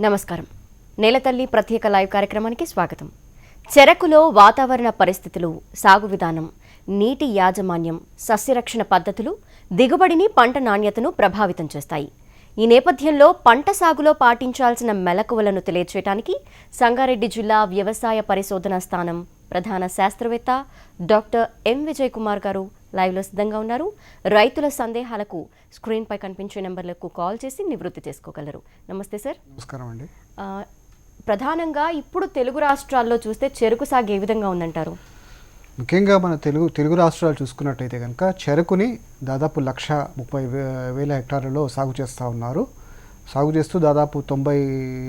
నమస్కారం. నేలతల్లి ప్రత్యేక లైవ్ కార్యక్రమానికి స్వాగతం. చెరకులో వాతావరణ పరిస్థితులు సాగు విధానం నీటి యాజమాన్యం సస్యరక్షణ పద్ధతులు దిగుబడిని పంట నాణ్యతను ప్రభావితం చేస్తాయి. ఈ నేపథ్యంలో పంట సాగులో పాటించాల్సిన మెలకువలను తెలియచేయడానికి సంగారెడ్డి జిల్లా వ్యవసాయ పరిశోధన స్థానం ప్రధాన శాస్త్రవేత్త డాక్టర్ ఎం. విజయ్ కుమార్ గారు లైవ్లో సిద్ధంగా ఉన్నారు. రైతుల సందేహాలకు స్క్రీన్పై కనిపించే నెంబర్లకు కాల్ చేసి నివృత్తి చేసుకోగలరు. నమస్తే సార్. నమస్కారం అండి. ప్రధానంగా ఇప్పుడు తెలుగు రాష్ట్రాల్లో చూస్తే చెరుకు సాగు ఏ విధంగా ఉందంటారు? ముఖ్యంగా మన తెలుగు తెలుగు రాష్ట్రాలు చూసుకున్నట్టయితే కనుక చెరుకుని దాదాపు లక్ష ముప్పై వేల హెక్టార్లలో సాగు చేస్తూ ఉన్నారు. సాగు చేస్తూ దాదాపు తొంభై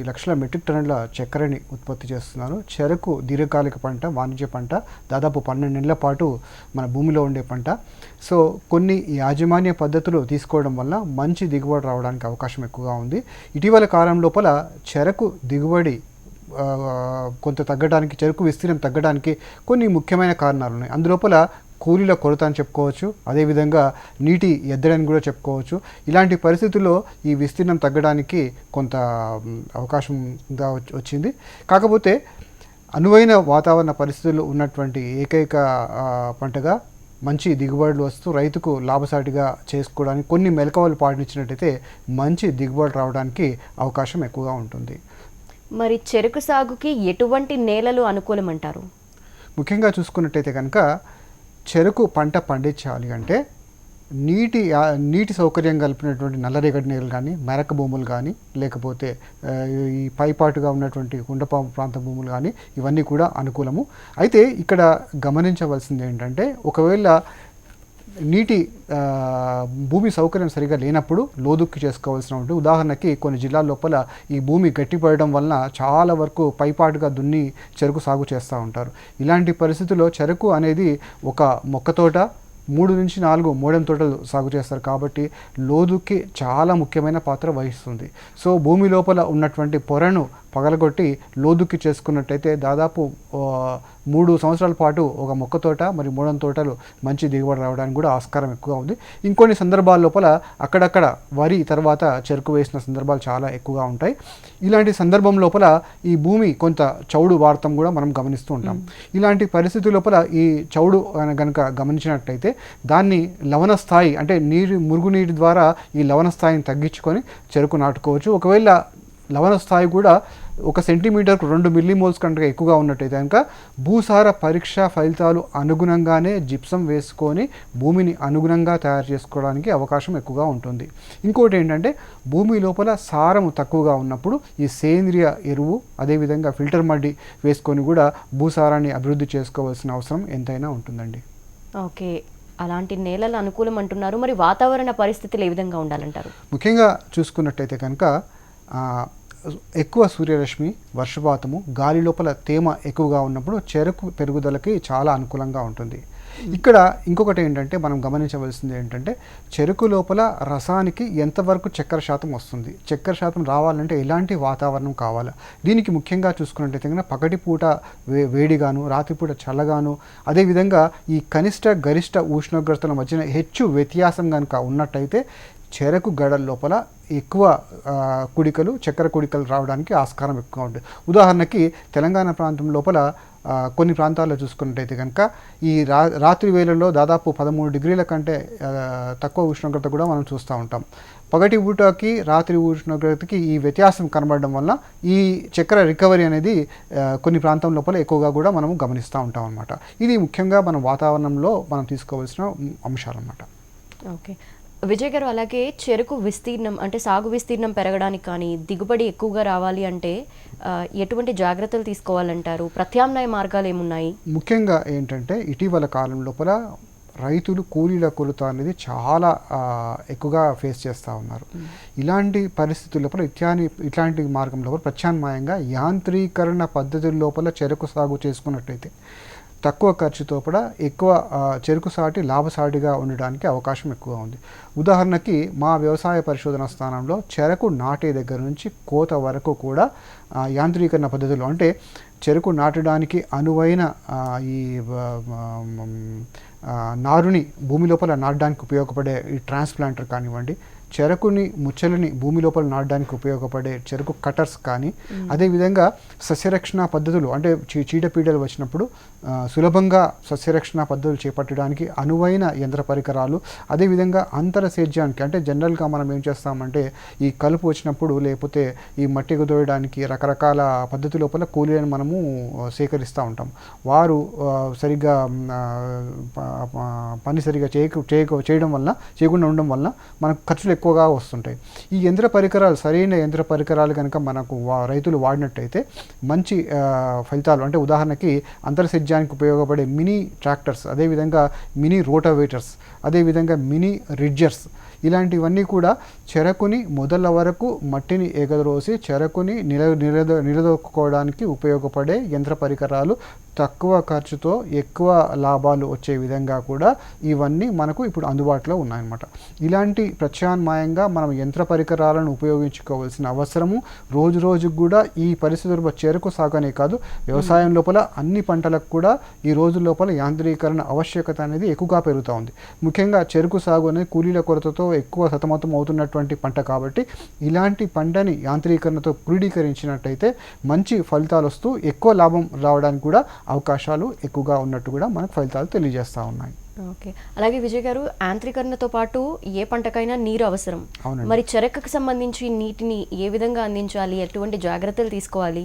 లక్షల మెట్రిక్ టన్నుల చక్కెరని ఉత్పత్తి చేస్తున్నారు. చెరకు దీర్ఘకాలిక పంట వాణిజ్య పంట దాదాపు పన్నెండు నెలల పాటు మన భూమిలో ఉండే పంట. సో కొన్ని యాజమాన్య పద్ధతులు తీసుకోవడం వల్ల మంచి దిగుబడి రావడానికి అవకాశం ఎక్కువగా ఉంది. ఇటీవల కాలం లోపల చెరకు దిగుబడి కొంత తగ్గడానికి చెరుకు విస్తీర్ణం తగ్గడానికి కొన్ని ముఖ్యమైన కారణాలు ఉన్నాయి. అందులోపల కూలీల కొరత అని చెప్పుకోవచ్చు. అదేవిధంగా నీటి ఎద్దడని కూడా చెప్పుకోవచ్చు. ఇలాంటి పరిస్థితుల్లో ఈ విస్తీర్ణం తగ్గడానికి కొంత వచ్చి- వచ్చింది. కాకపోతే అనువైన వాతావరణ పరిస్థితులు ఉన్నటువంటి ఏకైక పంటగా మంచి దిగుబడులు వస్తూ రైతుకు లాభసాటిగా చేసుకోవడానికి కొన్ని మెలకువలు పాటించినట్టయితే మంచి దిగుబడి రావడానికి అవకాశం ఎక్కువగా ఉంటుంది. మరి చెరుకు సాగుకి ఎటువంటి నేలలు అనుకూలమంటారు? ముఖ్యంగా చూసుకున్నట్టయితే కనుక చెరుకు పంట పండించాలి అంటే నీటి నీటి సౌకర్యం కలిపినటువంటి నల్లరేగడి నేలలు కానీ మెరక భూములు కానీ లేకపోతే ఈ పైపాటుగా ఉన్నటువంటి కుండపా ప్రాంత భూములు కానీ ఇవన్నీ కూడా అనుకూలము. అయితే ఇక్కడ గమనించవలసింది ఏంటంటే ఒకవేళ నీటి భూమి సౌకర్యం సరిగా లేనప్పుడు లోదుక్కి చేసుకోవాల్సిన ఉంటుంది ఉదాహరణకి కొన్ని జిల్లాల లోపల ఈ భూమి గట్టిపడడం వలన చాలా వరకు పైపాటుగా దున్ని చెరుకు సాగు చేస్తూ ఉంటారు. ఇలాంటి పరిస్థితుల్లో చెరుకు అనేది ఒక మొక్క తోట మూడు నుంచి నాలుగు మోడెం తోటలు సాగు చేస్తారు కాబట్టి లోదుకి చాలా ముఖ్యమైన పాత్ర వహిస్తుంది. సో భూమి లోపల ఉన్నటువంటి పొరను పగలగొట్టి లోదుక్కి చేసుకున్నట్టయితే దాదాపు మూడు సంవత్సరాల పాటు ఒక మొక్క తోట మరి మూడం తోటలు మంచి దిగుబడి రావడానికి కూడా ఆస్కారం ఎక్కువగా ఉంది. ఇంకొన్ని సందర్భాల లోపల అక్కడక్కడ వరి తర్వాత చెరుకు వేసిన సందర్భాలు చాలా ఎక్కువగా ఉంటాయి. ఇలాంటి సందర్భం లోపల ఈ భూమి కొంత చౌడు వాడటం కూడా మనం గమనిస్తూ ఉంటాం. ఇలాంటి పరిస్థితి లోపల ఈ చౌడు కనుక గమనించినట్టయితే దాన్ని లవణ స్థాయి అంటే నీరు మురుగునీటి ద్వారా ఈ లవణ స్థాయిని తగ్గించుకొని చెరుకు నాటుకోవచ్చు. ఒకవేళ లవణ స్థాయి కూడా ఒక సెంటీమీటర్కు రెండు మిల్లీమోల్స్ కంటే ఎక్కువగా ఉన్నట్టయితే కనుక భూసార పరీక్ష ఫలితాలు అనుగుణంగానే జిప్సం వేసుకొని భూమిని అనుగుణంగా తయారు చేసుకోవడానికి అవకాశం ఎక్కువగా ఉంటుంది. ఇంకోటి ఏంటంటే భూమి లోపల సారం తక్కువగా ఉన్నప్పుడు ఈ సేంద్రియ ఎరువు అదేవిధంగా ఫిల్టర్ మడ్డి వేసుకొని కూడా భూసారాన్ని అభివృద్ధి చేసుకోవాల్సిన అవసరం ఎంతైనా ఉంటుందండి. ఓకే. అలాంటి నేలలు అనుకూలం అంటున్నారు. మరి వాతావరణ పరిస్థితులు ఏ విధంగా ఉండాలంటారు? ముఖ్యంగా చూసుకున్నట్టయితే కనుక ఎక్కువ సూర్యరశ్మి వర్షపాతము గాలి లోపల తేమ ఎక్కువగా ఉన్నప్పుడు చెరకు పెరుగుదలకి చాలా అనుకూలంగా ఉంటుంది. ఇక్కడ ఇంకొకటి ఏంటంటే మనం గమనించవలసింది ఏంటంటే చెరుకు లోపల రసానికి ఎంతవరకు చక్కెర శాతం వస్తుంది? చక్కెర శాతం రావాలంటే ఎలాంటి వాతావరణం కావాలి? దీనికి ముఖ్యంగా చూసుకున్నట్టయితే కనుక పగటిపూట వే వేడిగాను రాత్రిపూట చల్లగాను అదేవిధంగా ఈ కనిష్ట గరిష్ట ఉష్ణోగ్రతల మధ్యన హెచ్చు వ్యత్యాసం కనుక ఉన్నట్టయితే చెరకు గడల లోపల ఎక్కువ కుడికలు చక్కెర కుడికలు రావడానికి ఆస్కారం ఎక్కువ ఉంటుంది ఉదాహరణకి తెలంగాణ ప్రాంతం లోపల కొన్ని ప్రాంతాల్లో చూసుకున్నట్టయితే కనుక ఈ రా రాత్రి వేళల్లో దాదాపు పదమూడు డిగ్రీల కంటే తక్కువ ఉష్ణోగ్రత కూడా మనం చూస్తూ ఉంటాం. పగటి ఊటకి రాత్రి ఉష్ణోగ్రతకి ఈ వ్యత్యాసం కనబడడం వల్ల ఈ చక్కెర రికవరీ అనేది కొన్ని ప్రాంతం లోపల ఎక్కువగా కూడా మనం గమనిస్తూ ఉంటాం అనమాట ఇది ముఖ్యంగా మన వాతావరణంలో మనం తీసుకోవాల్సిన అంశాలు అన్నమాట ఓకే. విజయ్ గారు అలాగే చెరుకు విస్తీర్ణం అంటే సాగు విస్తీర్ణం పెరగడానికి కానీ దిగుబడి ఎక్కువగా రావాలి అంటే ఎటువంటి జాగ్రత్తలు తీసుకోవాలంటారు? ప్రత్యామ్నాయ మార్గాలు ఏమున్నాయి? ముఖ్యంగా ఏంటంటే ఇటీవల కాలం లోపల రైతులు కూలీల కొరత అనేది చాలా ఎక్కువగా ఫేస్ చేస్తూ ఉన్నారు. ఇలాంటి పరిస్థితుల లోపల ఇత్యాని ఇట్లాంటి మార్గం లోపల ప్రత్యామ్నాయంగా యాంత్రీకరణ పద్ధతుల లోపల చెరకు సాగు చేసుకున్నట్టయితే తక్కువ ఖర్చుతో కూడా ఎక్కువ చెరుకు సాటి లాభసాటిగా ఉండడానికి అవకాశం ఎక్కువ ఉంది. ఉదాహరణకి మా వ్యవసాయ పరిశోధన స్థానంలో చెరకు నాటే దగ్గర నుంచి కోత వరకు కూడా యాంత్రీకరణ పద్ధతులు అంటే చెరుకు నాటడానికి అనువైన ఈ నారుని భూమి లోపల నాటడానికి ఉపయోగపడే ఈ ట్రాన్స్ప్లాంటర్ కానివ్వండి చెరకుని ముచ్చలని భూమి లోపల నాటడానికి ఉపయోగపడే చెరకు కటర్స్ కానీ అదేవిధంగా సస్యరక్షణ పద్ధతులు అంటే చీ చీడపీడలు వచ్చినప్పుడు సులభంగా సస్యరక్షణ పద్ధతులు చేపట్టడానికి అనువైన యంత్ర పరికరాలు అదేవిధంగా అంతర సేద్యానికి అంటే జనరల్గా మనం ఏం చేస్తామంటే ఈ కలుపు వచ్చినప్పుడు లేకపోతే ఈ మట్టి కుదవడానికి రకరకాల పద్ధతి లోపల కూలీలను మనము సేకరిస్తూ ఉంటాం. వారు సరిగ్గా పని సరిగ్గా చేయక చేయక చేయడం వల్ల చేయకుండా ఉండడం వల్ల మనకు ఖర్చులు ఎక్కువగా వస్తుంటాయి. ఈ యంత్ర పరికరాలు సరైన యంత్ర పరికరాలు కనుక మనకు వా- రైతులు వాడినట్టయితే మంచి ఫలితాలు అంటే ఉదాహరణకి అంతర్సేద్యానికి ఉపయోగపడే మినీ ట్రాక్టర్స్ అదేవిధంగా మినీ రోటోవేటర్స్ అదేవిధంగా మినీ రిడ్జర్స్ ఇలాంటివన్నీ కూడా చెరకుని మొదల వరకు మట్టిని ఎగరోసి చెరకుని నిల నిలద నిలదొక్కుకోవడానికి ఉపయోగపడే యంత్ర పరికరాలు తక్కువ ఖర్చుతో ఎక్కువ లాభాలు వచ్చే విధంగా కూడా ఇవన్నీ మనకు ఇప్పుడు అందుబాటులో ఉన్నాయన్నమాట. ఇలాంటి ప్రత్యామ్నాయంగా మనం యంత్ర పరికరాలను ఉపయోగించుకోవాల్సిన అవసరము రోజు రోజుకు కూడా ఈ పరిస్థితుల్లో చెరకు సాగనే కాదు వ్యవసాయం లోపల అన్ని పంటలకు కూడా ఈ రోజు లోపల యాంత్రీకరణ ఆవశ్యకత అనేది ఎక్కువగా పెరుగుతూ ఉంది. ముఖ్యంగా చెరుకు సాగు అనేది కూలీల కొరతతో ఎక్కువ సతమతం అవుతున్నటువంటి పంట కాబట్టి ఇలాంటి పంటని యాంత్రీకరణతో క్రోడీకరించినట్టయితే మంచి ఫలితాలు వస్తూ ఎక్కువ లాభం రావడానికి కూడా అవకాశాలు ఎక్కువగా ఉన్నట్టు కూడా మనకు ఫలితాలు తెలియజేస్తూ ఉన్నాయి. ఓకే. అలాగే విజయ్ గారు యాంత్రీకరణతో పాటు ఏ పంటకైనా నీరు అవసరం. మరి చెరకుకు సంబంధించి నీటిని ఏ విధంగా అందించాలి? ఎటువంటి జాగ్రత్తలు తీసుకోవాలి?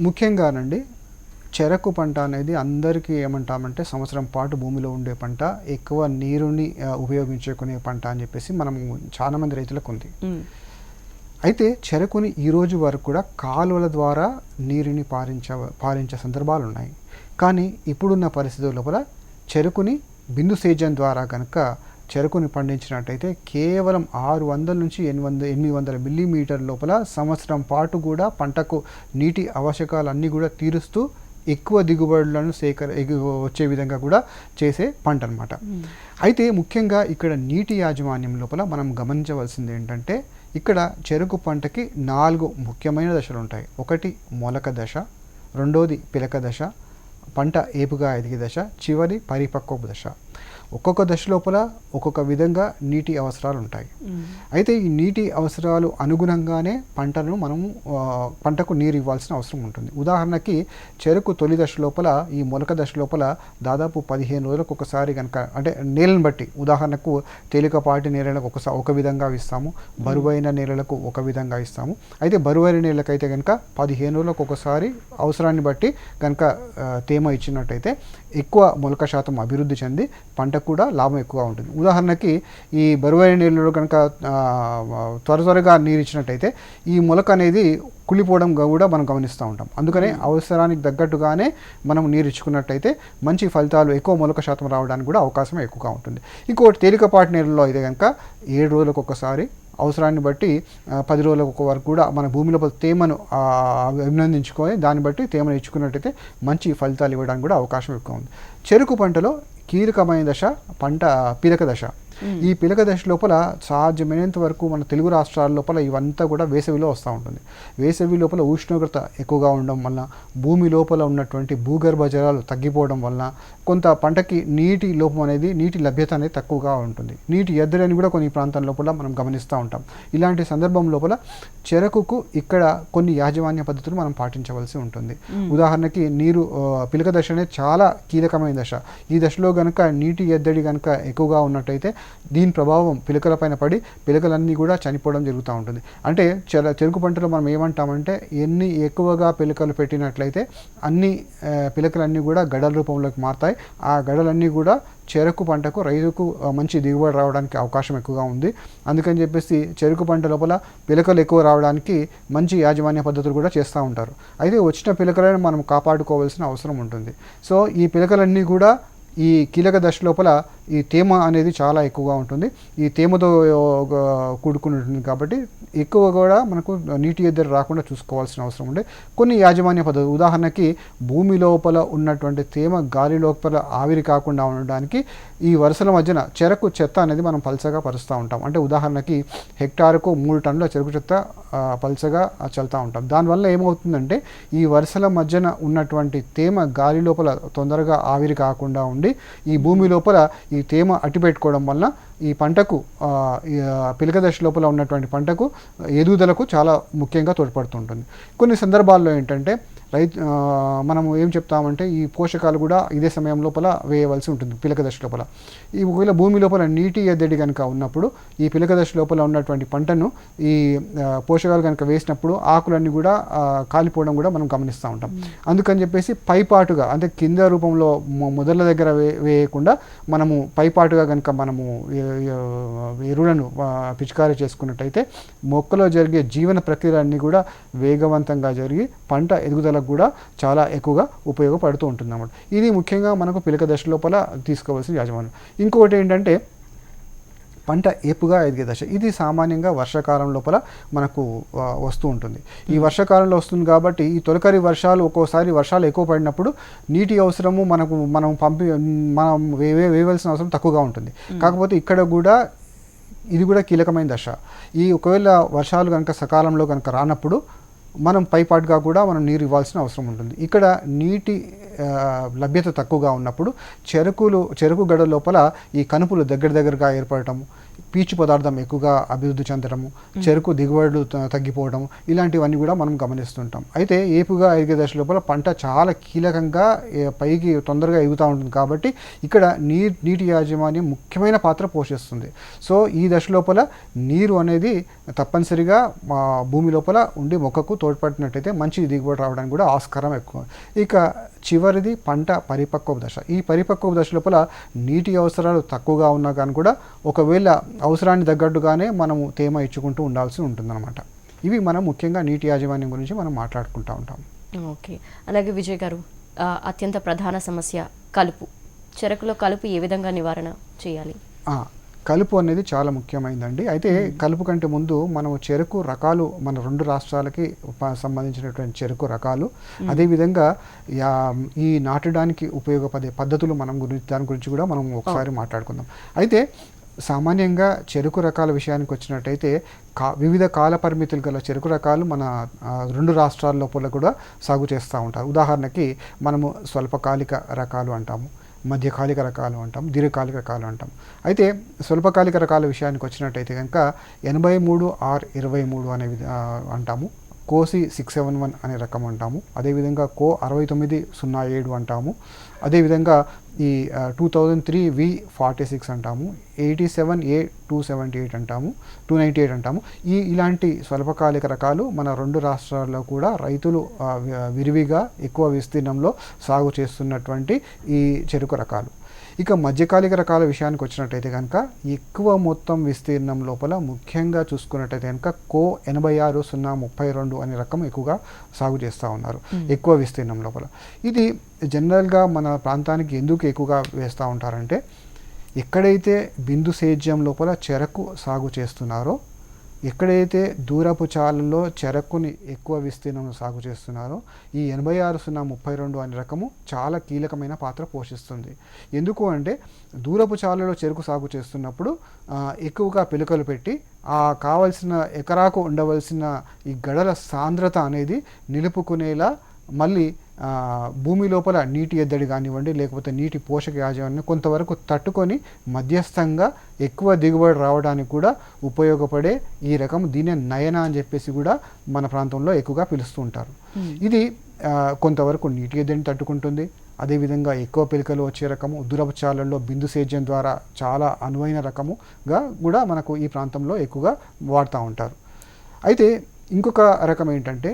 ముఖ్యంగానండి చెరకు పంట అనేది అందరికీ ఏమంటామంటే సంవత్సరం పాటు భూమిలో ఉండే పంట ఎక్కువ నీరుని ఉపయోగించుకునే పంట అని చెప్పేసి మనం చాలా మంది రైతులకు ఉంది. అయితే చెరకుని ఈ రోజు వరకు కూడా కాలువల ద్వారా నీరుని పారించ పారించే సందర్భాలు ఉన్నాయి కానీ ఇప్పుడున్న పరిస్థితుల లోపల చెరుకుని బిందు సేద్యం ద్వారా కనుక చెరుకుని పండించినట్టయితే కేవలం ఆరు వందల నుంచి ఎనిమిది వందల ఎనిమిది వందల మిల్లీమీటర్ లోపల సంవత్సరం పాటు కూడా పంటకు నీటి అవశ్యకాలన్నీ కూడా తీరుస్తూ ఎక్కువ దిగుబడులను సేకర ఎగు- వచ్చే విధంగా కూడా చేసే పంట అనమాట అయితే ముఖ్యంగా ఇక్కడ నీటి యాజమాన్యం లోపల మనం గమనించవలసింది ఏంటంటే ఇక్కడ చెరుకు పంటకి నాలుగు ముఖ్యమైన దశలు ఉంటాయి. ఒకటి మొలక దశ రెండోది పిలక దశ పంట ఏపుగా ఎదిగే దశ చివరి పరిపక్వ దశ. ఒక్కొక్క దశ లోపల ఒక్కొక్క విధంగా నీటి అవసరాలు ఉంటాయి. అయితే ఈ నీటి అవసరాలు అనుగుణంగానే పంటను మనము పంటకు నీరు ఇవ్వాల్సిన అవసరం ఉంటుంది. ఉదాహరణకి చెరుకు తొలి దశ లోపల ఈ మొలక దశ లోపల దాదాపు పదిహేను రోజులకు ఒకసారి కనుక అంటే నేలను బట్టి ఉదాహరణకు తేలికపాటి నేలలకు ఒకసారి ఒక విధంగా ఇస్తాము బరువైన నేలలకు ఒక విధంగా ఇస్తాము. అయితే బరువైన నేలకైతే కనుక పదిహేను రోజులకు ఒకసారి అవసరాన్ని బట్టి కనుక తేమ ఇచ్చినట్టయితే ఎక్కువ మొలక శాతం అభివృద్ధి చెంది పంట కూడా లాభం ఎక్కువగా ఉంటుంది. ఉదాహరణకి ఈ బరువైన నీళ్ళలో కనుక త్వర త్వరగా నీరు ఇచ్చినట్టయితే ఈ మొలక అనేది కుళ్ళిపోవడం కూడా మనం గమనిస్తూ ఉంటాం. అందుకనే అవసరానికి తగ్గట్టుగానే మనం నీరు ఇచ్చుకున్నట్టయితే మంచి ఫలితాలు ఎక్కువ మొలక శాతం రావడానికి కూడా అవకాశం ఎక్కువగా ఉంటుంది. ఇంకోటి తేలికపాటి నీళ్ళలో అయితే కనుక ఏడు రోజులకు ఒకసారి అవసరాన్ని బట్టి పది రోజులకు ఒక వరకు కూడా మన భూమి లోపల తేమను అభినందించుకొని దాన్ని బట్టి తేమను ఇచ్చుకున్నట్టయితే మంచి ఫలితాలు ఇవ్వడానికి కూడా అవకాశం ఎక్కువ ఉంది. చెరుకు పంటలో కీలకమైన దశ పంట పిలక దశ. ఈ పిలక దశ లోపల సాధ్యమైనంత వరకు మన తెలుగు రాష్ట్రాల లోపల ఇవంతా కూడా వేసవిలో వస్తూ ఉంటుంది. వేసవి లోపల ఉష్ణోగ్రత ఎక్కువగా ఉండడం వల్ల భూమి లోపల ఉన్నటువంటి భూగర్భ జలాలు తగ్గిపోవడం వలన కొంత పంటకి నీటి లోపం అనేది నీటి లభ్యత అనేది తక్కువగా ఉంటుంది. నీటి ఎద్దడి అని కూడా కొన్ని ప్రాంతాల లోపల మనం గమనిస్తూ ఉంటాం. ఇలాంటి సందర్భం లోపల చెరకుకు ఇక్కడ కొన్ని యాజమాన్య పద్ధతులు మనం పాటించవలసి ఉంటుంది. ఉదాహరణకి నీరు పిలక దశ అనేది చాలా కీలకమైన దశ. ఈ దశలో గనుక నీటి ఎద్దడి కనుక ఎక్కువగా ఉన్నట్టయితే దీని ప్రభావం పిలకలపైన పడి పిలకలన్నీ కూడా చనిపోవడం జరుగుతూ ఉంటుంది. అంటే చెర చెరుకు పంటలో మనం ఏమంటామంటే ఎన్ని ఎక్కువగా పిలకలు పెట్టినట్లయితే అన్ని పిలకలన్నీ కూడా గడల రూపంలోకి మారుతాయి. ఆ గడలన్నీ కూడా చెరకు పంటకు రైతుకు మంచి దిగుబడి రావడానికి అవకాశం ఎక్కువగా ఉంది. అందుకని చెప్పేసి చెరుకు పంట లోపల పిలకలు ఎక్కువ రావడానికి మంచి యాజమాన్య పద్ధతులు కూడా చేస్తూ ఉంటారు. అయితే వచ్చిన పిలకలను మనం కాపాడుకోవాల్సిన అవసరం ఉంటుంది. సో ఈ పిలకలన్నీ కూడా ఈ కీలక దశ లోపల ఈ తేమ అనేది చాలా ఎక్కువగా ఉంటుంది. ఈ తేమతో కూడుకుని ఉంటుంది కాబట్టి ఎక్కువ కూడా మనకు నీటి ఎద్దరు రాకుండా చూసుకోవాల్సిన అవసరం ఉండే కొన్ని యాజమాన్య పద్ధతులు ఉదాహరణకి భూమి లోపల ఉన్నటువంటి తేమ గాలి లోపల ఆవిరి కాకుండా ఉండడానికి ఈ వరుసల మధ్యన చెరకు చెత్త అనేది మనం పల్చగా పరుస్తూ ఉంటాం. అంటే ఉదాహరణకి హెక్టార్కు మూడు టన్నుల చెరుకు చెత్త ఆ, పల్చగా చల్లుతూ ఉంటాం. దానివల్ల ఏమవుతుందంటే ఈ వరుసల మధ్యన ఉన్నటువంటి తేమ గాలి లోపల తొందరగా ఆవిరి కాకుండా ఉండి ఈ భూమి లోపల ఈ తేమ అట్టిపెట్టుకోవడం వలన ఈ పంటకు ఆ, పిలక దశ లోపల ఉన్నటువంటి పంటకు ఎదుగుదలకు చాలా ముఖ్యంగా తోడ్పడుతుంటుంది. కొన్ని సందర్భాల్లో ఏంటంటే రైతు మనము ఏం చెప్తామంటే ఈ పోషకాలు కూడా ఇదే సమయం లోపల వేయవలసి ఉంటుంది పిలక దశ లోపల. ఈ ఒకవేళ భూమి లోపల నీటి ఎద్దడి కనుక ఉన్నప్పుడు ఈ పిలక దశ లోపల ఉన్నటువంటి పంటను ఈ పోషకాలు కనుక వేసినప్పుడు ఆకులన్నీ కూడా కాలిపోవడం కూడా మనం గమనిస్తూ ఉంటాం. అందుకని చెప్పేసి పైపాటుగా అంటే కింద రూపంలో మొ- మొదళ్ళ దగ్గర వే వేయకుండా మనము పైపాటుగా కనుక మనము ఎరువులను పిచికారీ చేసుకున్నట్టయితే మొక్కలో జరిగే జీవన ప్రక్రియలన్నీ కూడా వేగవంతంగా జరిగి పంట ఎదుగుదలకు కూడా చాలా ఎక్కువగా ఉపయోగపడుతూ ఉంటుంది అన్నమాట ఇది ముఖ్యంగా మనకు పిలక దశ లోపల తీసుకోవాల్సిన యాజమాన్యం. ఇంకొకటి ఏంటంటే పంట ఏపుగా ఎదిగే దశ. ఇది సామాన్యంగా వర్షాకాలం లోపల మనకు వస్తూ ఉంటుంది. ఈ వర్షాకాలంలో వస్తుంది కాబట్టి ఈ తొలకరి వర్షాలు ఒక్కోసారి వర్షాలు ఎక్కువ పడినప్పుడు నీటి అవసరము మనకు మనం పంపి మనం వేవే వేయవలసిన అవసరం తక్కువగా ఉంటుంది. కాకపోతే ఇక్కడ కూడా ఇది కూడా కీలకమైన దశ. ఈ ఒకవేళ వర్షాలు కనుక సకాలంలో కనుక రానప్పుడు మనం పైపాటుగా కూడా మనం నీరు ఇవ్వాల్సిన అవసరం ఉంటుంది. ఇక్కడ నీటి లభ్యత తక్కువగా ఉన్నప్పుడు చెరుకులు చెరుకు గడ లోపల ఈ కనుపులు దగ్గర దగ్గరగా ఏర్పడటము పీచు పదార్థం ఎక్కువగా అభివృద్ధి చెందడము చెరుకు దిగుబడులు తగ్గిపోవడం ఇలాంటివన్నీ కూడా మనం గమనిస్తుంటాం. అయితే ఏపుగా ఎదిగే దశ లోపల పంట చాలా కీలకంగా పైకి తొందరగా ఎగుతూ ఉంటుంది కాబట్టి ఇక్కడ నీ నీటి యాజమాన్యం ముఖ్యమైన పాత్ర పోషిస్తుంది. సో ఈ దశ లోపల నీరు అనేది తప్పనిసరిగా భూమి లోపల ఉండి మొక్కకు తోడ్పడినట్టయితే మంచి దిగుబడి రావడానికి కూడా ఆస్కారం ఎక్కువ. ఇక చివరిది పంట పరిపక్వ దశ. ఈ పరిపక్వ దశ లోపల నీటి అవసరాలు తక్కువగా ఉన్నా కానీ కూడా ఒకవేళ అవసరాన్ని తగ్గట్టుగానే మనము తేమ ఇచ్చుకుంటూ ఉండాల్సి ఉంటుందన్నమాట. ఇవి మనం ముఖ్యంగా నీటి యాజమాన్యం గురించి మనం మాట్లాడుకుంటూ ఉంటాం. ఓకే. అలాగే విజయ్ గారు అత్యంత ప్రధాన సమస్య కలుపు. చెరకులో కలుపు ఏ విధంగా నివారణ చేయాలి? కలుపు అనేది చాలా ముఖ్యమైనదండి అయితే కలుపు కంటే ముందు మనం చెరుకు రకాలు మన రెండు రాష్ట్రాలకి సంబంధించినటువంటి చెరుకు రకాలు అదేవిధంగా ఈ నాటడానికి ఉపయోగపడే పద్ధతులు మనం గురించి దాని గురించి కూడా మనం ఒకసారి మాట్లాడుకుందాం. అయితే సామాన్యంగా చెరుకు రకాల విషయానికి వచ్చినట్టయితే కా వివిధ కాల పరిమితులు గల చెరుకు రకాలు మన రెండు రాష్ట్రాల లోపల కూడా సాగు చేస్తూ ఉంటారు. ఉదాహరణకి మనము స్వల్పకాలిక రకాలు అంటాము. మధ్యకాలిక రకాలు అంటాం దీర్ఘకాలిక రకాలు అంటాం. అయితే స్వల్పకాలిక రకాల విషయానికి వచ్చినట్టయితే కనుక ఎనభై మూడు ఆర్ ఇరవై మూడు అనే అంటాము. కోసి సిక్స్ సెవెన్ వన్ అనే రకం అంటాము. అదేవిధంగా కో అరవై తొమ్మిది సున్నా ఏడు అంటాము. అదేవిధంగా ఈ two thousand three V forty six అంటాము. Eighty seven A two seventy eight అంటాము. టూ నైంటీ ఎయిట్ అంటాము. ఈ ఇలాంటి స్వల్పకాలిక రకాలు మన రెండు రాష్ట్రాల్లో కూడా రైతులు విరివిగా ఎక్కువ విస్తీర్ణంలో సాగు చేస్తున్నటువంటి ఈ చెరుకు రకాలు. ఇక మధ్యకాలిక రకాల విషయానికి వచ్చినట్టయితే కనుక ఎక్కువ మొత్తం విస్తీర్ణం లోపల ముఖ్యంగా చూసుకున్నట్టయితే కనుక కో ఎనభై ఆరు సున్నా ముప్పై రెండు అనే రకం ఎక్కువగా సాగు చేస్తూ ఉన్నారు. ఎక్కువ విస్తీర్ణం లోపల. ఇది జనరల్గా మన ప్రాంతానికి ఎందుకు ఎక్కువగా వేస్తూ ఉంటారంటే ఎక్కడైతే బిందు సేద్యం లోపల చెరకు సాగు చేస్తున్నారో ఎక్కడైతే దూరపు చాలలో చెరకుని ఎక్కువ విస్తీర్ణంలో సాగు చేస్తున్నారో ఈ ఎనభై ఆరు సున్నా ముప్పై రెండు అనే రకము చాలా కీలకమైన పాత్ర పోషిస్తుంది. ఎందుకు అంటే దూరపు చాలలో చెరుకు సాగు చేస్తున్నప్పుడు ఎక్కువగా పిలకలు పెట్టి ఆ కావలసిన ఎకరాకు ఉండవలసిన ఈ గడల సాంద్రత అనేది నిలుపుకునేలా మళ్ళీ భూమి లోపల నీటి ఎద్దడి కానివ్వండి లేకపోతే నీటి పోషక యాజమాన్యం కొంతవరకు తట్టుకొని మధ్యస్థంగా ఎక్కువ దిగుబడి రావడానికి కూడా ఉపయోగపడే ఈ రకం దీనే నయన అని చెప్పేసి కూడా మన ప్రాంతంలో ఎక్కువగా పిలుస్తూ ఉంటారు. ఇది కొంతవరకు నీటి ఎద్దడిని తట్టుకుంటుంది. అదేవిధంగా ఎక్కువ పిలకలు వచ్చే రకము దురపచాలలో బిందు సేద్యం ద్వారా చాలా అనువైన రకముగా కూడా మనకు ఈ ప్రాంతంలో ఎక్కువగా వాడుతూ ఉంటారు. అయితే ఇంకొక రకం ఏంటంటే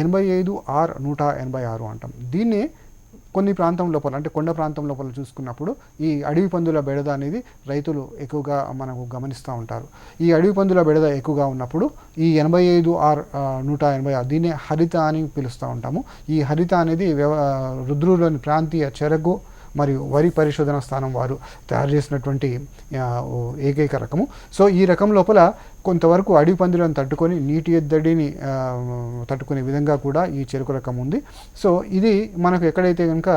ఎనభై ఐదు ఆర్ నూట ఎనభై ఆరు అంటాం. దీన్ని కొన్ని ప్రాంతం లోపల అంటే కొండ ప్రాంతం లోపల చూసుకున్నప్పుడు ఈ అడవి పందుల బెడద అనేది రైతులు ఎక్కువగా మనకు గమనిస్తూ ఉంటారు. ఈ అడవి పందుల బెడద ఎక్కువగా ఉన్నప్పుడు ఈ ఎనభై ఐదు ఆర్ నూట ఎనభై ఆరు దీన్నే హరిత అని పిలుస్తూ ఉంటాము. ఈ హరిత అనేది వ్యవ రుద్రులోని ప్రాంతీయ చెరకు మరియు వరి పరిశోధన స్థానం వారు తయారు చేసినటువంటి ఏకైక రకము. సో ఈ రకం లోపల కొంతవరకు అడవి పందులను తట్టుకొని నీటి ఎద్దడిని తట్టుకునే విధంగా కూడా ఈ చెరుకు రకం ఉంది. సో ఇది మనకు ఎక్కడైతే కనుక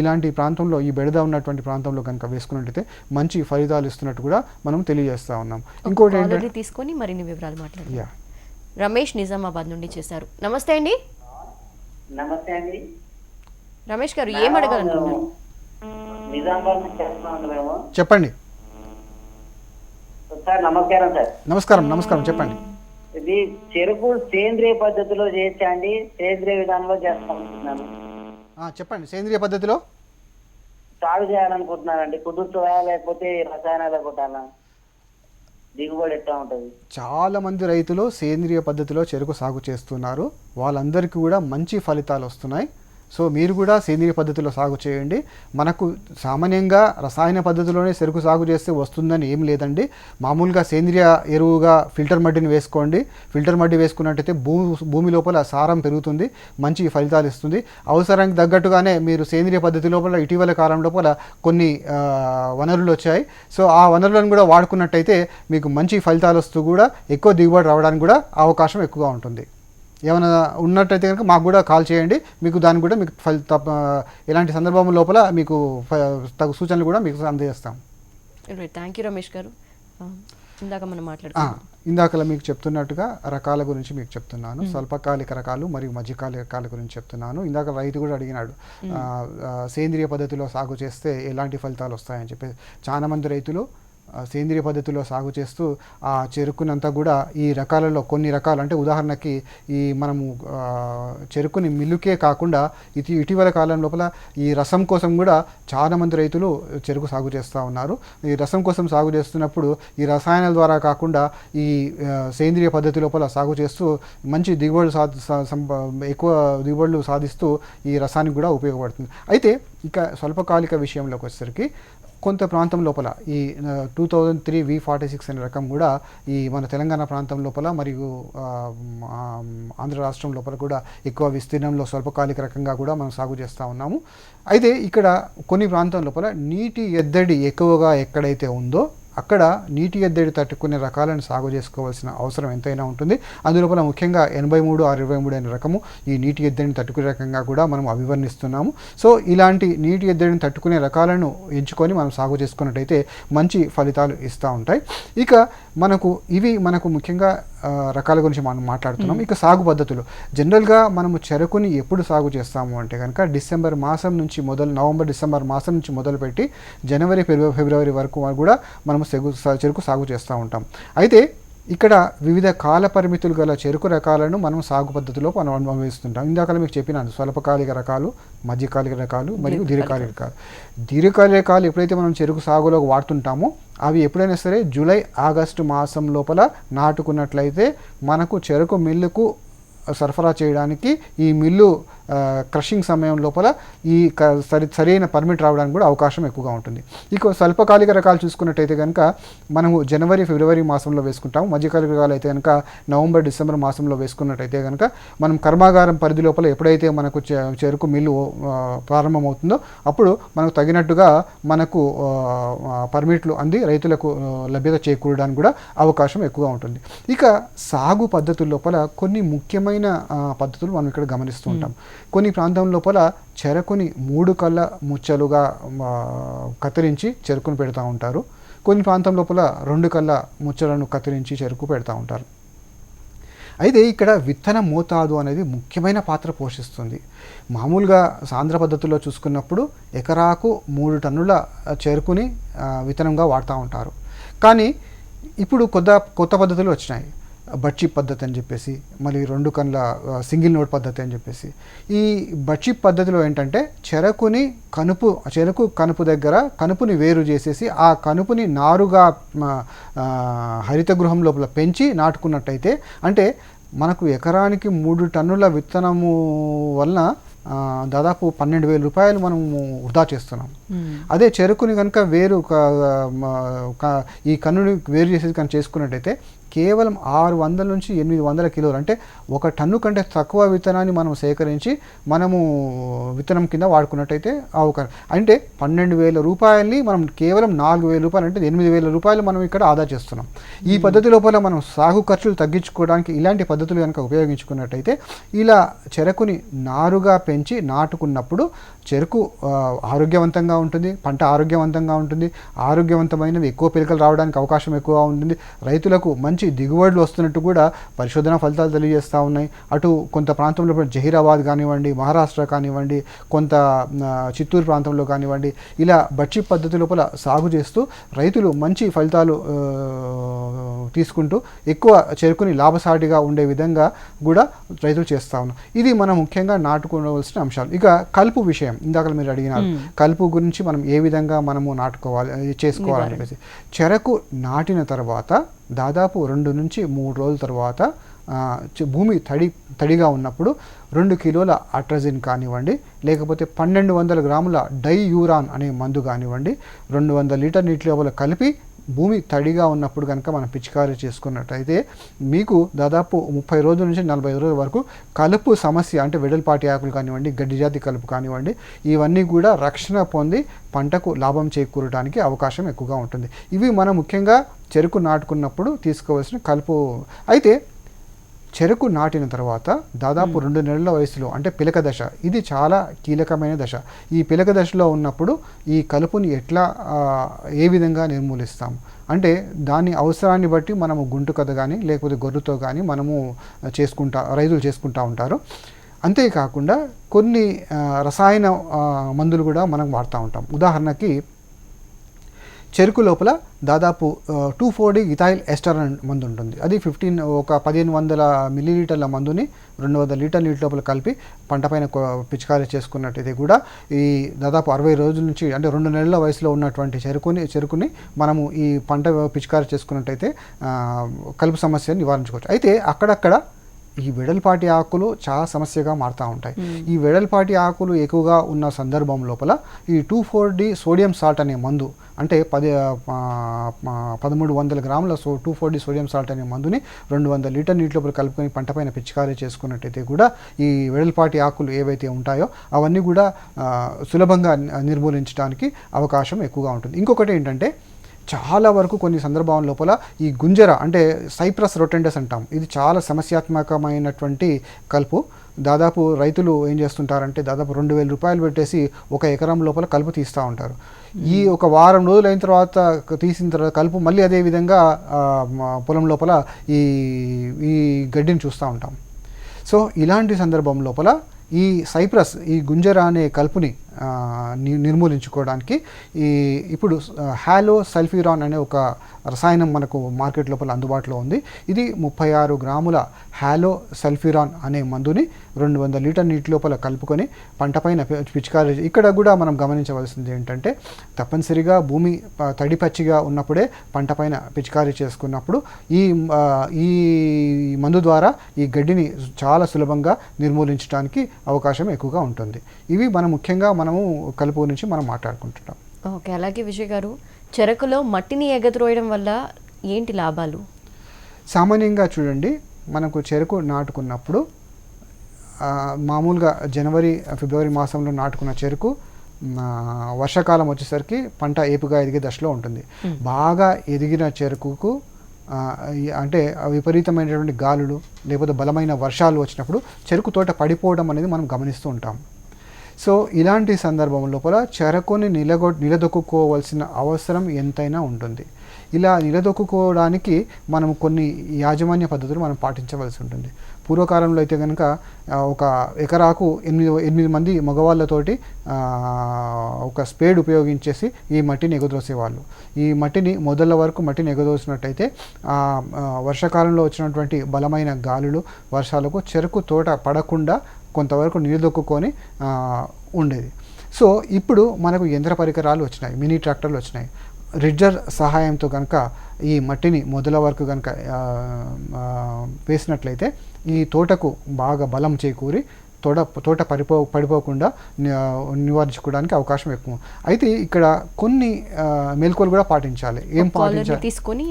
ఇలాంటి ప్రాంతంలో ఈ బెడద ఉన్నటువంటి ప్రాంతంలో కనుక వేసుకున్నట్టయితే మంచి ఫలితాలు ఇస్తున్నట్టు కూడా మనం తెలియజేస్తా ఉన్నాం. ఇంకోటి ఏంటంటే ఆల్రెడీ తీసుకొని మరిన్ని వివరాలు మాట్లాడండి యా. రమేష్ నిజామాబాద్ నుండి చేశారు. నమస్తే అండి. నమస్తే అండి. రమేష్ గారు ఏం అడగాలనుకున్నారు? చెప్పండి. సార్ నమస్కారం సార్. నమస్కారం నమస్కారం చెప్పండి. ఇది చెరుకు సేంద్రియ పద్ధతిలో చేయొచ్చా అండి? సేంద్రియ విధానంలో చేస్తానుకుంటున్నాను ఆ, చెప్పండి. సేంద్రియ పద్ధతిలో? సాగు చేయాలనుకుంటున్నానండి కుదుర్చువా లేకపోతే రసాయనాలు కొట్టాలా? దిగుబడి ఎట్లా ఉంటుంది? చాలా మంది రైతులు సేంద్రియ పద్ధతిలో చెరుకు సాగు చేస్తున్నారు. వాళ్ళందరికీ కూడా మంచి ఫలితాలు వస్తున్నాయి. సో మీరు కూడా సేంద్రియ పద్ధతిలో సాగు చేయండి. మనకు సామాన్యంగా రసాయన పద్ధతిలోనే చెరుకు సాగు చేస్తే వస్తుందని ఏం లేదండి. మామూలుగా సేంద్రియ ఎరువుగా ఫిల్టర్ మట్టిని వేసుకోండి. ఫిల్టర్ మట్టి వేసుకున్నట్టయితే భూ భూమి లోపల సారం పెరుగుతుంది మంచి ఫలితాలు ఇస్తుంది. అవసరానికి తగ్గట్టుగానే మీరు సేంద్రియ పద్ధతి లోపల ఇటీవల కాలం లోపల కొన్ని వనరులు వచ్చాయి. సో ఆ వనరులను కూడా వాడుకున్నట్టయితే మీకు మంచి ఫలితాలు వస్తూ కూడా ఎక్కువ దిగుబడి రావడానికి కూడా అవకాశం ఎక్కువగా ఉంటుంది. ఏమైనా ఉన్నట్టయితే కనుక మాకు కూడా కాల్ చేయండి. మీకు దాన్ని కూడా మీకు ఫలి తప్ప ఇలాంటి సందర్భం లోపల మీకు తగు సూచనలు కూడా మీకు అందజేస్తాం. థ్యాంక్ యూ రమేష్ గారు. ఇందాక మనం మాట్లాడుతున్నాం ఇందాకలా మీకు చెప్తున్నట్టుగా రకాల గురించి మీకు చెప్తున్నాను. స్వల్పకాలిక రకాలు మరియు మధ్యకాలిక రకాల గురించి చెప్తున్నాను. ఇందాక రైతు కూడా అడిగినాడు. ఆ, సేంద్రియ పద్ధతిలో సాగు చేస్తే ఎలాంటి ఫలితాలు వస్తాయని చెప్పి చాలా మంది రైతులు సేంద్రియ పద్ధతిలో సాగు చేస్తూ ఆ చెరుకునంతా కూడా ఈ రకాలలో కొన్ని రకాలు అంటే ఉదాహరణకి ఈ మనము చెరుకుని మిల్లుకే కాకుండా ఇది ఇటీవల కాలం లోపల ఈ రసం కోసం కూడా చాలామంది రైతులు చెరుకు సాగు చేస్తూ ఉన్నారు. ఈ రసం కోసం సాగు చేస్తున్నప్పుడు ఈ రసాయనాల ద్వారా కాకుండా ఈ సేంద్రియ పద్ధతి లోపల సాగు చేస్తూ మంచి దిగుబడులు సాధి సా- ఎక్కువ దిగుబడులు సాధిస్తూ ఈ రసానికి కూడా ఉపయోగపడుతుంది. అయితే ఇక స్వల్పకాలిక విషయంలోకి వచ్చేసరికి కొంత ప్రాంతం లోపల ఈ two thousand three V forty six అనే రకం కూడా ఈ మన తెలంగాణ ప్రాంతం లోపల మరియు ఆంధ్ర రాష్ట్రం లోపల కూడా ఎక్కువ విస్తీర్ణంలో స్వల్పకాలిక రకంగా కూడా మనం సాగు చేస్తూ ఉన్నాము. అయితే ఇక్కడ కొన్ని ప్రాంతం లోపల నీటి ఎద్దడి ఎక్కువగా ఎక్కడైతే ఉందో అక్కడ నీటి ఎద్దడి తట్టుకునే రకాలను సాగు చేసుకోవాల్సిన అవసరం ఎంతైనా ఉంటుంది. అందులోపల ముఖ్యంగా ఎనభై మూడు ఆరు ఇరవై మూడు అనే రకము ఈ నీటి ఎద్దడిని తట్టుకునే రకంగా కూడా మనం అభివర్ణిస్తున్నాము. సో ఇలాంటి నీటి ఎద్దడిని తట్టుకునే రకాలను ఎంచుకొని మనం సాగు చేసుకున్నట్టయితే మంచి ఫలితాలు ఇస్తూ ఉంటాయి. ఇక మనకు ఇవి మనకు ముఖ్యంగా రకాల గురించి మనం మాట్లాడుతున్నాం. ఇక సాగు పద్ధతులు. జనరల్గా మనము చెరుకుని ఎప్పుడు సాగు చేస్తాము అంటే కనుక డిసెంబర్ మాసం నుంచి మొదలు నవంబర్ డిసెంబర్ మాసం నుంచి మొదలుపెట్టి జనవరి ఫిబ్రవరి ఫిబ్రవరి వరకు కూడా మనము సెగు చెరుకు సాగు చేస్తూ ఉంటాం. అయితే ఇక్కడ వివిధ కాల పరిమితులు గల చెరుకు రకాలను మనం సాగు పద్ధతిలో మనం అనుభవిస్తుంటాం. ఇందాక మీకు చెప్పినాను స్వల్పకాలిక రకాలు మధ్యకాలిక రకాలు మరియు దీర్ఘకాలిక రకాలు. దీర్ఘకాలిక రకాలు ఎప్పుడైతే మనం చెరుకు సాగులో వాడుతుంటామో అవి ఎప్పుడైనా సరే జూలై ఆగస్టు మాసం లోపల నాటుకున్నట్లయితే మనకు చెరుకు మిల్లుకు సరఫరా చేయడానికి ఈ మిల్లు క్రషింగ్ సమయం లోపల ఈ క- సరి సరైన పర్మిట్ రావడానికి కూడా అవకాశం ఎక్కువగా ఉంటుంది. ఇక స్వల్పకాలిక రకాలు చూసుకున్నట్టయితే కనుక మనము జనవరి ఫిబ్రవరి మాసంలో వేసుకుంటాము. మధ్యకాలిక రకాలు అయితే కనుక నవంబర్ డిసెంబర్ మాసంలో వేసుకున్నట్టయితే కనుక మనం కర్మాగారం పరిధి లోపల ఎప్పుడైతే మనకు చెరుకు మిల్లు ప్రారంభమవుతుందో అప్పుడు మనకు తగినట్టుగా మనకు పర్మిట్లు అంది రైతులకు లభ్యత చేకూరడానికి కూడా అవకాశం ఎక్కువగా ఉంటుంది. ఇక సాగు పద్ధతుల లోపల కొన్ని ముఖ్యమైన పద్ధతులు మనం ఇక్కడ గమనిస్తూ ఉంటాం. కొన్ని ప్రాంతం లోపల చెరకుని మూడు కళ్ళ ముచ్చలుగా కత్తిరించి చెరుకును పెడతా ఉంటారు. కొన్ని ప్రాంతం లోపల రెండు కళ్ళ ముచ్చలను కత్తిరించి చెరుకు పెడతా ఉంటారు. అయితే ఇక్కడ విత్తన మోతాదు అనేది ముఖ్యమైన పాత్ర పోషిస్తుంది. మామూలుగా సాంద్ర పద్ధతిలో చూసుకున్నప్పుడు ఎకరాకు మూడు టన్నుల చెరుకుని విత్తనంగా వాడుతూ ఉంటారు. కానీ ఇప్పుడు కొత్త కొత్త పద్ధతులు వచ్చినాయి. బడ్చిప్ పద్ధతి అని చెప్పేసి మళ్ళీ రెండు కన్ల ఆ, సింగిల్ నోట్ పద్ధతి అని చెప్పేసి. ఈ బడ్చిప్ పద్ధతిలో ఏంటంటే చెరకుని కనుపు చెరకు కనుపు దగ్గర కనుపుని వేరు చేసేసి ఆ కనుపుని నారుగా హరిత గృహం లోపల పెంచి నాటుకున్నట్టయితే అంటే మనకు ఎకరానికి మూడు టన్నుల విత్తనము వలన దాదాపు పన్నెండు వేల రూపాయలు మనము వృధా చేస్తున్నాం. అదే చెరుకుని కనుక వేరు ఈ కన్నుని వేరు చేసేది కనుక చేసుకున్నట్టయితే కేవలం ఆరు వందల నుంచి ఎనిమిది వందల కిలోలు. అంటే ఒక టన్ను కంటే తక్కువ విత్తనాన్ని మనం సేకరించి మనము విత్తనం కింద వాడుకున్నట్టయితే అవకాశం. అంటే పన్నెండు వేల రూపాయలని మనం కేవలం నాలుగు వేల రూపాయలు అంటే ఎనిమిది వేల రూపాయలు మనం ఇక్కడ ఆదా చేస్తున్నాం. ఈ పద్ధతి లోపల మనం సాగు ఖర్చులు తగ్గించుకోవడానికి ఇలాంటి పద్ధతులు కనుక ఉపయోగించుకున్నట్టయితే ఇలా చెరకుని నారుగా పెంచి నాటుకున్నప్పుడు చెరుకు ఆరోగ్యవంతంగా ఉంటుంది పంట ఆరోగ్యవంతంగా ఉంటుంది ఆరోగ్యవంతమైనవి ఎక్కువ పిలకలు రావడానికి అవకాశం ఎక్కువగా ఉంటుంది. రైతులకు మంచి మంచి దిగుబడులు వస్తున్నట్టు కూడా పరిశోధన ఫలితాలు తెలియజేస్తూ ఉన్నాయి. అటు కొంత ప్రాంతంలో జహీరాబాద్ కానివ్వండి మహారాష్ట్ర కానివ్వండి కొంత చిత్తూరు ప్రాంతంలో కానివ్వండి ఇలా బడ్షి పద్ధతి లోపల సాగు చేస్తూ రైతులు మంచి ఫలితాలు తీసుకుంటూ ఎక్కువ చెరుకుని లాభసాటిగా ఉండే విధంగా కూడా రైతులు చేస్తా ఉన్నారు. ఇది మనం ముఖ్యంగా నాటుకోవలసిన అంశాలు. ఇక కలుపు విషయం ఇందాక మీరు అడిగినారు. కలుపు గురించి మనం ఏ విధంగా మనము నాటుకోవాలి ఇది చేసుకోవాలని చెప్పేసి చెరకు నాటిన తర్వాత దాదాపు రెండు నుంచి మూడు రోజుల తర్వాత భూమి తడి తడిగా ఉన్నప్పుడు రెండు కిలోల అట్రజిన్ కానివ్వండి లేకపోతే పన్నెండు వందల గ్రాముల డై యూరాన్ అనే మందు కానివ్వండి రెండు వందల లీటర్ నీటి లోపల కలిపి భూమి తడిగా ఉన్నప్పుడు కనుక మనం పిచికారీ చేసుకున్నట్టయితే మీకు దాదాపు ముప్పై రోజుల నుంచి నలభై రోజుల వరకు కలుపు సమస్య అంటే వెడల్పాటి ఆకులు కానివ్వండి గడ్డి జాతి కలుపు కానివ్వండి ఇవన్నీ కూడా రక్షణ పొంది పంటకు లాభం చేకూరడానికి అవకాశం ఎక్కువగా ఉంటుంది. ఇవి మనం ముఖ్యంగా చెరుకు నాటుకున్నప్పుడు తీసుకోవాల్సిన కలుపు. అయితే చెరుకు నాటిన తర్వాత దాదాపు రెండు నెలల వయసులో అంటే పిలక దశ ఇది చాలా కీలకమైన దశ. ఈ పిలక దశలో ఉన్నప్పుడు ఈ కలుపుని ఎట్లా ఏ విధంగా నిర్మూలిస్తాం? అంటే దాని అవసరాన్ని బట్టి మనము గుంటు కథ కానీ లేకపోతే గొర్రెతో కానీ మనము చేసుకుంటా రైతులు చేసుకుంటా ఉంటారు. అంతేకాకుండా కొన్ని రసాయన మందులు కూడా మనం వాడుతూ ఉంటాం. ఉదాహరణకి చెరుకు లోపల దాదాపు two four D ethyl ester మందు ఉంటుంది. అది ఫిఫ్టీన్ ఒక పదిహేను వందల మిల్లీలీటర్ల మందుని రెండు వందల లీటర్ నీటి లోపల కలిపి పంట పైన పిచికారీ చేసుకున్నట్టయితే కూడా ఈ దాదాపు అరవై రోజుల నుంచి అంటే రెండు నెలల వయసులో ఉన్నటువంటి చెరుకుని చెరుకుని మనము ఈ పంట పిచికారీ చేసుకున్నట్టయితే కలుపు సమస్యను నివారించుకోవచ్చు. అయితే అక్కడక్కడ ఈ వెడల్పాటి ఆకులు చాలా సమస్యగా మారుతూ ఉంటాయి. ఈ వెడల్పాటి ఆకులు ఎక్కువగా ఉన్న సందర్భం లోపల ఈ two four D sodium salt అనే మందు అంటే పది పదమూడు వందల గ్రాముల so two four D sodium salt అనే మందుని రెండు వందల లీటర్ నీటి లోపల కలుపుకొని పంట పైన పిచికారీ చేసుకున్నట్టయితే కూడా ఈ వెడల్పాటి ఆకులు ఏవైతే ఉంటాయో అవన్నీ కూడా సులభంగా నిర్మూలించడానికి అవకాశం ఎక్కువగా ఉంటుంది. ఇంకొకటి ఏంటంటే చాలా వరకు కొన్ని సందర్భాల లోపల ఈ గుంజర అంటే సైప్రస్ రొటెండస్ అంటాం. ఇది చాలా సమస్యాత్మకమైనటువంటి కలుపు. దాదాపు రైతులు ఏం చేస్తుంటారంటే దాదాపు రెండు వేల రూపాయలు పెట్టేసి ఒక ఎకరం లోపల కలుపు తీస్తూ ఉంటారు. ఈ ఒక వారం రోజులు అయిన తర్వాత తీసిన తర్వాత కలుపు మళ్ళీ అదే విధంగా పొలం లోపల ఈ ఈ గడ్డిని చూస్తూ ఉంటాం. సో ఇలాంటి సందర్భం లోపల ఈ సైప్రస్ ఈ గుంజర అనే కలుపుని నిర్మూలించుకోవడానికి ఈ ఇప్పుడు హ్యాలో హాలో సల్ఫ్యూరాన్ అనే ఒక రసాయనం మనకు మార్కెట్ లోపల అందుబాటులో ఉంది. ఇది ముప్పై ఆరు గ్రాముల హ్యాలో సల్ఫ్యూరాన్ అనే మందుని రెండు వందల లీటర్ నీటి లోపల కలుపుకొని పంటపైన పిచికారీ ఇక్కడ కూడా మనం గమనించవలసింది ఏంటంటే తప్పనిసరిగా భూమి తడి పచ్చిగా ఉన్నప్పుడే పంట పైన పిచికారీ చేసుకున్నప్పుడు ఈ ఈ మందు ద్వారా ఈ గడ్డిని చాలా సులభంగా నిర్మూలించడానికి అవకాశం ఎక్కువగా ఉంటుంది. ఇవి మనం ముఖ్యంగా మనము కలుపు గురించి మనం మాట్లాడుకుంటున్నాం. ఓకే అలాగే విజయ్ గారు చెరకులో మట్టిని ఎగద్రోయడం వల్ల ఏంటి లాభాలు? సామాన్యంగా చూడండి మనకు చెరుకు నాటుకున్నప్పుడు మామూలుగా జనవరి ఫిబ్రవరి మాసంలో నాటుకున్న చెరుకు వర్షాకాలం వచ్చేసరికి పంట ఏపుగా ఎదిగే దశలో ఉంటుంది. బాగా ఎదిగిన చెరుకుకు అంటే విపరీతమైనటువంటి గాలులు లేకపోతే బలమైన వర్షాలు వచ్చినప్పుడు చెరుకు తోట పడిపోవడం అనేది మనం గమనిస్తూ ఉంటాం. సో ఇలాంటి సందర్భం లోపల చెరకుని నిలగొ నిలదొక్కుకోవాల్సిన అవసరం ఎంతైనా ఉంటుంది. ఇలా నిలదొక్కుకోవడానికి మనం కొన్ని యాజమాన్య పద్ధతులు మనం పాటించవలసి ఉంటుంది. పూర్వకాలంలో అయితే కనుక ఒక ఎకరాకు ఎనిమిది ఎనిమిది మంది మగవాళ్ళతోటి ఒక స్పేడ్ ఉపయోగించేసి ఈ మట్టిని ఎగదోసేవాళ్ళు. ఈ మట్టిని మొదల వరకు మట్టిని ఎగదోసినట్టయితే ఆ, వర్షాకాలంలో వచ్చినటువంటి బలమైన గాలులు వర్షాలకు చెరుకు తోట పడకుండా కొంతవరకు నిలదొక్కుని ఉండేది. సో ఇప్పుడు మనకు యంత్ర పరికరాలు వచ్చినాయి మినీ ట్రాక్టర్లు వచ్చినాయి. రిడ్జర్ సహాయంతో కనుక ఈ మట్టిని మొదల వరకు కనుక వేసినట్లయితే ఈ తోటకు బాగా బలం చేకూరి తోట తోట పడిపో పడిపోకుండా నివారించుకోవడానికి అవకాశం ఎక్కువ. అయితే ఇక్కడ కొన్ని మెలకువలు కూడా పాటించాలి. ఏం పాటించాలి తీసుకొని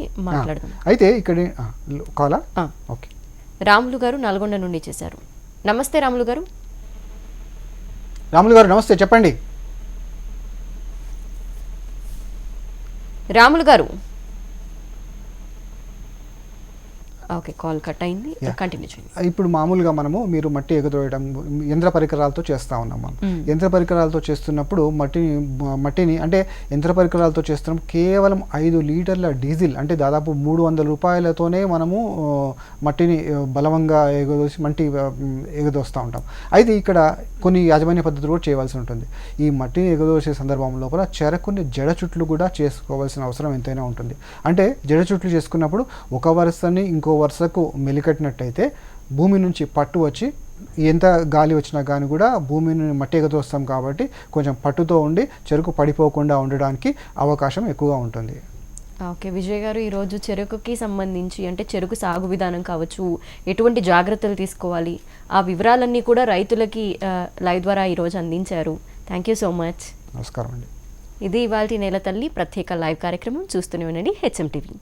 అయితే ఇక్కడ కాలా? ఓకే. రాములు గారు నల్గొండ నుండి చేశారు. నమస్తే రాములు గారు. రాములు గారు నమస్తే చెప్పండి. రాములు గారు ఓకే కాల్ కట్ అయింది. కంటిన్యూ చేయండి. ఇప్పుడు మామూలుగా మనము మీరు మట్టి ఎగదోయడం యంత్ర పరికరాలతో చేస్తూ ఉన్నాం మనం. యంత్ర పరికరాలతో చేస్తున్నప్పుడు మట్టిని మట్టిని అంటే యంత్ర పరికరాలతో చేస్తున్నాం కేవలం ఐదు లీటర్ల డీజిల్ అంటే దాదాపు మూడు వందల రూపాయలతోనే మనము మట్టిని బలవంగా ఎగదోసి మట్టి ఎగదోస్తూ ఉంటాం. అయితే ఇక్కడ కొన్ని యాజమాన్య పద్ధతులు కూడా చేయవలసి ఉంటుంది. ఈ మట్టిని ఎగదోసే సందర్భం లోపల చెరకుని జడ చుట్లు కూడా చేసుకోవాల్సిన అవసరం ఎంతైనా ఉంటుంది. అంటే జడ చుట్లు చేసుకున్నప్పుడు ఒక వరుసని ఇంకో వరుసకు మెలికట్టినట్టయితే భూమి నుంచి పట్టు వచ్చి ఎంత గాలి వచ్చినా కానీ కూడా భూమిని మట్టి ఎగదోస్తాం కాబట్టి కొంచెం పట్టుతో ఉండి చెరుకు పడిపోకుండా ఉండడానికి అవకాశం ఎక్కువగా ఉంటుంది. ఓకే విజయ్ గారు ఈరోజు చెరుకుకి సంబంధించి అంటే చెరుకు సాగు విధానం కావచ్చు ఎటువంటి జాగ్రత్తలు తీసుకోవాలి ఆ వివరాలన్నీ కూడా రైతులకి లైవ్ ద్వారా ఈరోజు అందించారు. థ్యాంక్ యూ సో మచ్ నమస్కారం అండి. ఇది ఇవాళ నేల తల్లి ప్రత్యేక లైవ్ కార్యక్రమం. చూస్తూనే ఉండండి హెచ్ఎం టీవీ.